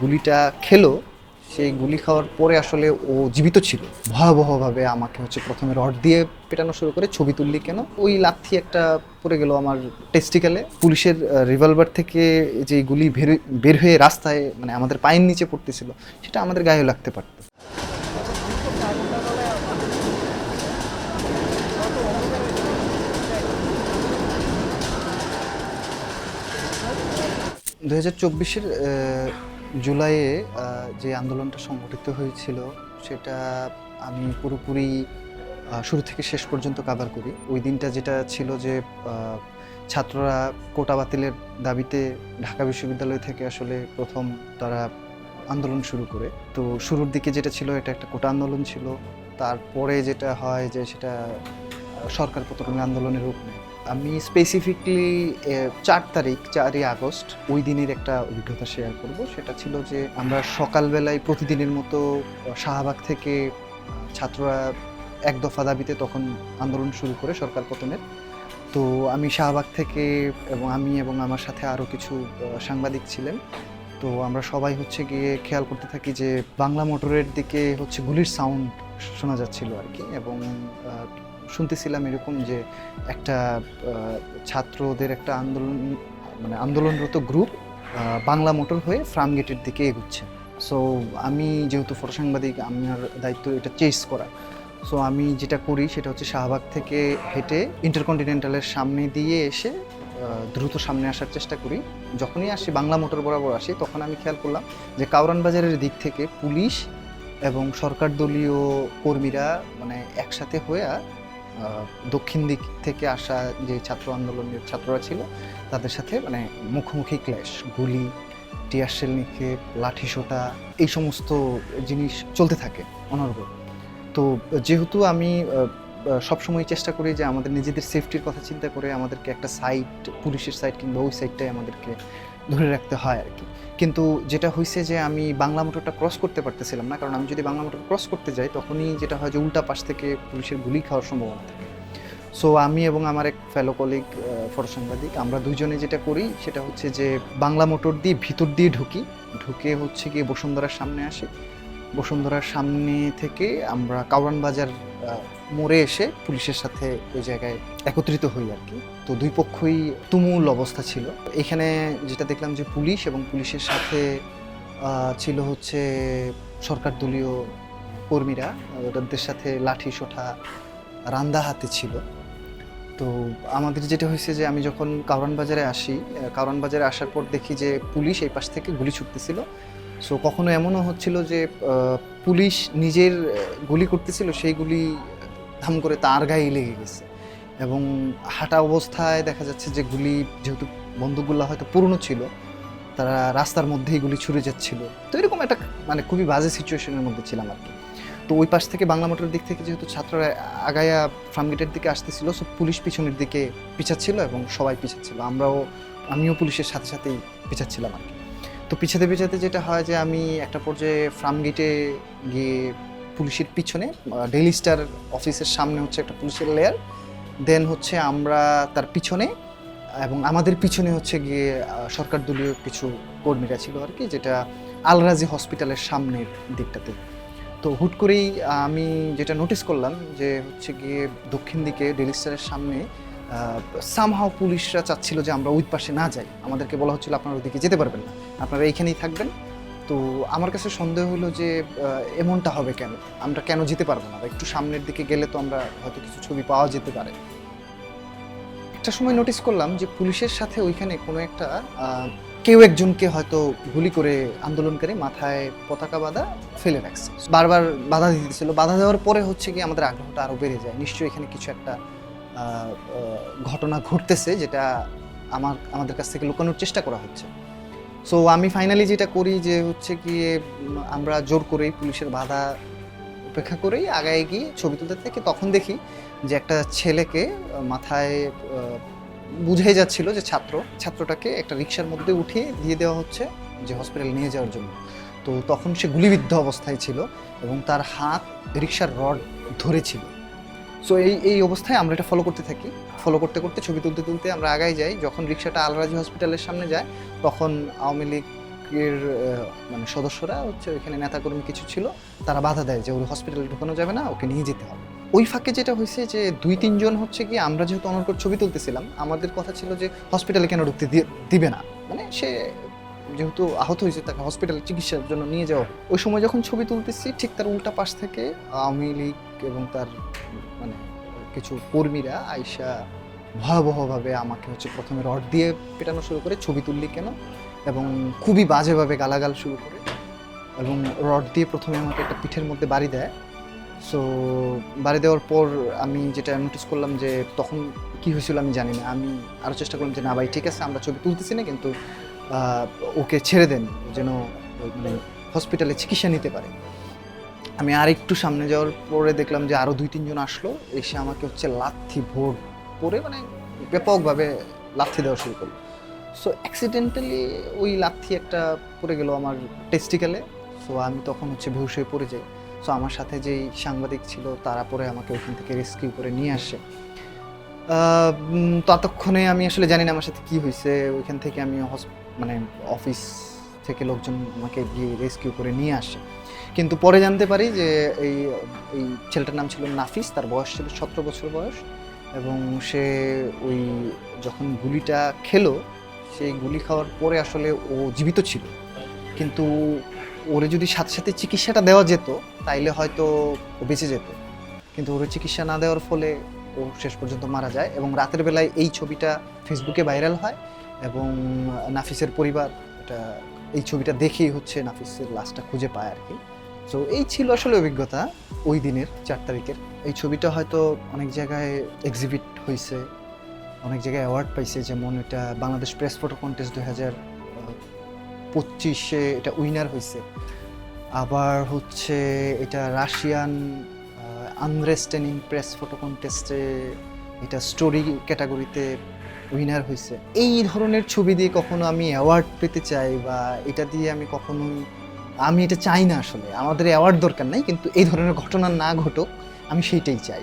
গুলিটা খেলো, সেই গুলি খাওয়ার পরে আসলে ও জীবিত ছিল। ভয়াবহভাবে আমাকে হচ্ছে প্রথমে রড দিয়ে পেটানো শুরু করে, ছবি তুললি কেন? ওই লাথি একটা পড়ে গেল আমার টেস্টিক্যালে পুলিশের রিভলভার থেকে যে গুলি বের হয়ে রাস্তায় মানে আমাদের পায়ের নিচে পড়তেছিল, সেটা আমাদের গায়েও লাগতে পারত। দু হাজার চব্বিশের জুলাইয়ে যে আন্দোলনটা সংগঠিত হয়েছিল, সেটা আমি পুরোপুরি শুরু থেকে শেষ পর্যন্ত কাভার করি। ওই দিনটা যেটা ছিল যে ছাত্ররা কোটা বাতিলের দাবিতে ঢাকা বিশ্ববিদ্যালয় থেকে আসলে প্রথম তারা আন্দোলন শুরু করে। তো শুরুর দিকে যেটা ছিল, এটা একটা কোটা আন্দোলন ছিল। তারপরে যেটা হয় যে, সেটা সরকার প্রতিরোধ আন্দোলনের রূপ নেয়। আমি স্পেসিফিকলি চার তারিখ, চারই আগস্ট, ওই দিনের একটা অভিজ্ঞতা শেয়ার করব। সেটা ছিল যে আমরা সকালবেলায় প্রতিদিনের মতো শাহবাগ থেকে ছাত্ররা এক দফা দাবিতে তখন আন্দোলন শুরু করে সরকার পতনের। তো আমি শাহবাগ থেকে এবং আমি এবং আমার সাথে আরও কিছু সাংবাদিক ছিলেন। তো আমরা সবাই হচ্ছে গিয়ে খেয়াল করতে থাকি যে বাংলা মোটরের দিকে হচ্ছে গুলির সাউন্ড শোনা যাচ্ছিল আর কি এবং শুনতেছিলাম এরকম যে একটা ছাত্রদের একটা আন্দোলন মানে আন্দোলনরত গ্রুপ বাংলা মোটর হয়ে ফার্ম গেটের দিকে এগুচ্ছে। সো আমি যেহেতু ফটো সাংবাদিক আমার দায়িত্ব এটা চেস করা। সো আমি যেটা করি সেটা হচ্ছে শাহবাগ থেকে হেঁটে ইন্টারকন্টিনেন্টালের সামনে দিয়ে এসে দ্রুত সামনে আসার চেষ্টা করি। যখনই আসি, বাংলা মোটর বরাবর আসি, তখন আমি খেয়াল করলাম যে কাউরান বাজারের দিক থেকে পুলিশ এবং সরকার দলীয় কর্মীরা মানে একসাথে হয়ে দক্ষিণ দিক থেকে আসা যে ছাত্র আন্দোলনের ছাত্ররা ছিল, তাদের সাথে মানে মুখোমুখি ক্ল্যাশ গুলি টিয়ারশেল নিক্ষেপ, লাঠি সোটা, এই সমস্ত জিনিস চলতে থাকে অনর্গল। তো যেহেতু আমি সবসময় চেষ্টা করি যে আমাদের নিজেদের সেফটির কথা চিন্তা করে আমাদেরকে একটা সাইট পুলিশের সাইট কিংবা ওই সাইডটাই আমাদেরকে ধরে রাখতে হয় আর কি। কিন্তু যেটা হয়েছে যে আমি বাংলা মোটরটা ক্রস করতে পারতেছিলাম না, কারণ আমি যদি বাংলা মোটর ক্রস করতে যাই, তখনই যেটা হয় যে উল্টা পাশ থেকে পুলিশের গুলি খাওয়ার সম্ভাবনা থাকে। সো আমি এবং আমার এক ফেলো কলিগ ফটো সাংবাদিক আমরা দুজনে যেটা করি, সেটা হচ্ছে যে বাংলা মোটর দিয়ে ভিতর দিয়ে ঢুকি। ঢুকে হচ্ছে গিয়ে বসুন্ধরার সামনে আসি। বসুন্ধরার সামনে থেকে আমরা কাউরান বাজার মোড়ে এসে পুলিশের সাথে ওই জায়গায় একত্রিত হই আর কি। তো দুই পক্ষই তুমুল অবস্থা ছিল। এখানে যেটা দেখলাম যে পুলিশ এবং পুলিশের সাথে ছিল হচ্ছে সরকার দলীয় কর্মীরা, ওদের সাথে লাঠি সোঠা রান্দা হাতে ছিল। তো আমাদের যেটা হয়েছে যে আমি যখন কাউরান বাজারে আসি কাউরান বাজারে আসার পর দেখি যে পুলিশ এই পাশ থেকে গুলি ছুটতেছিল। সো কখনো এমনও হচ্ছিল যে পুলিশ নিজের গুলি করতেছিল, সেই গুলি ধাম করে তার গায়ে লেগে গেছে। এবং হাঁটা অবস্থায় দেখা যাচ্ছে যে, গুলি যেহেতু বন্দুকগুলো হয়তো পুরনো ছিল, তারা রাস্তার মধ্যেই গুলি ছুড়ে যাচ্ছিল। তো এরকম একটা মানে খুবই বাজে সিচুয়েশনের মধ্যে ছিলাম আর কি। তো ওই পাশ থেকে বাংলা মোটরের দিক থেকে যেহেতু ছাত্ররা আগায়া ফার্ম গেটের দিকে আসতেছিল সো পুলিশ পিছনের দিকে পিছাচ্ছিল এবং সবাই পিছাচ্ছিল। আমরাও, আমিও পুলিশের সাথে সাথেই পিছাচ্ছিলাম আর কি। তো পিছাতে পিছাতে যেটা হয় যে আমি একটা পর্যায়ে ফার্ম গেটে গিয়ে পুলিশের পিছনে ডেইলি স্টার অফিসের সামনে হচ্ছে একটা পুলিশের লেয়ার দেন হচ্ছে আমরা তার পিছনে এবং আমাদের পিছনে হচ্ছে গিয়ে সরকার দলীয় কিছু কর্মীরা ছিল আর কি, যেটা আলরাজি হসপিটালের সামনের দিকটাতে। তো হুট করেই আমি যেটা নোটিস করলাম যে হচ্ছে গিয়ে দক্ষিণ দিকে ডেলি স্টারের সামনে সামহাও পুলিশরা চাচ্ছিল যে আমরা ওই পাশে না যাই। আমাদেরকে বলা হচ্ছিল, আপনারা ওইদিকে যেতে পারবেন না। আপনারা এইখানেই থাকবেন। তো আমার কাছে সন্দেহ হলো যে এমনটা হবে কেন? আমরা কেন যেতে পারব না? একটু সামনের দিকে গেলে তো আমরা হয়তো কিছু ছবি পাওয়া যেতে পারে। একটা সময় নোটিস করলাম যে, পুলিশের সাথে ওইখানে কোনো একটা কেউ একজনকে হয়তো গুলি করে আন্দোলনকারী মাথায় পতাকা বাঁধা ফেলে রাখছে। বারবার বাধা দিতেছিল। বাধা দেওয়ার পরে হচ্ছে কি আমাদের আগ্রহটা আরও বেড়ে যায়। নিশ্চয়ই এখানে কিছু একটা ঘটনা ঘটতেছে যেটা আমার আমাদের কাছ থেকে লুকানোর চেষ্টা করা হচ্ছে। সো আমি ফাইনালি যেটা করি যে হচ্ছে উম, আমরা জোর করেই পুলিশের বাধা উপেক্ষা করেই আগায় গিয়ে ছবি তুলতে থেকে। তখন দেখি যে একটা ছেলেকে মাথায় বুঝেই যাচ্ছিল যে ছাত্র ছাত্রটাকে একটা রিক্সার মধ্যে উঠিয়ে দিয়ে দেওয়া হচ্ছে যে হসপিটাল নিয়ে যাওয়ার জন্য। তো তখন সে গুলিবিদ্ধ অবস্থায় ছিল এবং তার হাত রিক্সার রড ধরেছিল। সো এই এই অবস্থায় আমরা এটা ফলো করতে থাকি। ফলো করতে করতে, ছবি তুলতে তুলতে আমরা আগায় যাই। যখন রিক্সাটা আলরাজি হসপিটালের সামনে যায়, তখন আওয়ামী লীগের মানে সদস্যরা হচ্ছে ওইখানে নেতাকর্মী কিছু ছিল, তারা বাধা দেয় যে ওর হসপিটালে ঢোকানো যাবে না, ওকে নিয়ে যেতে হবে। ওই ফাঁকে যেটা হয়েছে যে দুই, তিনজন হচ্ছে কি আমরা যেহেতু অনর্গর ছবি তুলতেছিলাম, আমাদের কথা ছিল যে হসপিটালে কেন ঢুকতে দিবে না। মানে সে যেহেতু আহত হয়েছে, তাকে হসপিটালে চিকিৎসার জন্য নিয়ে যাওয়া ওই সময় যখন ছবি তুলতেছি, ঠিক তার উল্টা পাশ থেকে আওয়ামী লীগ এবং তার মানে কিছু কর্মীরা আইসা ভয়াবহভাবে আমাকে হচ্ছে প্রথমে রড দিয়ে পেটানো শুরু করে, ছবি তুললি কেন? এবং খুবই বাজেভাবে গালাগাল শুরু করে। এবং রড দিয়ে প্রথমে আমাকে একটা পিঠের মধ্যে বাড়ি দেয়। সো বাড়ি দেওয়ার পর আমি যেটা নোটিস করলাম যে তখন কি হয়েছিল আমি জানি না। আমি আরও চেষ্টা করলাম যে, না ভাই, ঠিক আছে, আমরা ছবি তুলতেছি না, কিন্তু ওকে ছেড়ে দেন, যেন মানে হসপিটালে চিকিৎসা নিতে পারে। আমি আর একটু সামনে যাওয়ার পরে দেখলাম যে আরও দুই তিনজন আসলো, এসে আমাকে হচ্ছে লাথি ভোর পরে মানে ব্যাপকভাবে লাথি দেওয়া শুরু করল। সো অ্যাক্সিডেন্টালি ওই লাথি একটা পড়ে গেল আমার টেস্টিক্যালে সো আমি তখন হচ্ছে বেহুশ হয়ে পড়ে যাই। সো আমার সাথে যেই সাংবাদিক ছিল, তারা পরে আমাকে ওখান থেকে রেস্কিউ করে নিয়ে আসে। ততক্ষণে আমি আসলে জানি না আমার সাথে কি হয়েছে। ওইখান থেকে আমি মানে অফিস থেকে লোকজন আমাকে গিয়ে রেস্কিউ করে নিয়ে আসে। কিন্তু পরে জানতে পারি যে এই এই ছেলেটার নাম ছিল নাফিস, তার বয়স ছিল সতেরো বছর বয়স। এবং সে ওই যখন গুলিটা খেলো, সেই গুলি খাওয়ার পরে আসলে ও জীবিত ছিল। কিন্তু ওরে যদি সাথে সাথে চিকিৎসাটা দেওয়া যেত, তাইলে হয়তো ও বেঁচে যেত। কিন্তু ওর চিকিৎসা না দেওয়ার ফলে ও শেষ পর্যন্ত মারা যায় এবং রাতের বেলায় এই ছবিটা ফেসবুকে ভাইরাল হয় এবং নাফিসের পরিবার এটা, এই ছবিটা দেখেই হচ্ছে নাফিসের লাশটা খুঁজে পায় আর কি। তো এই ছিল আসলে অভিজ্ঞতা ওই দিনের চার তারিখের। এই ছবিটা হয়তো অনেক জায়গায় এক্সিবিট হয়েছে অনেক জায়গায় অ্যাওয়ার্ড পাইছে, যেমন এটা বাংলাদেশ প্রেস ফটো কন্টেস্ট দুই হাজার পঁচিশে এটা উইনার হয়েছে আবার হচ্ছে এটা রাশিয়ান আনরেস্টেনিং প্রেস ফটো কন্টেস্টে এটা স্টোরি ক্যাটাগরিতে উইনার হয়েছে। এই ধরনের ছবি দিয়ে কখনো আমি অ্যাওয়ার্ড পেতে চাই বা এটা দিয়ে আমি কখনোই আমি এটা চাই না আসলে। আমাদের অ্যাওয়ার্ড দরকার নাই, কিন্তু এই ধরনের ঘটনা না ঘটুক, আমি সেইটাই চাই।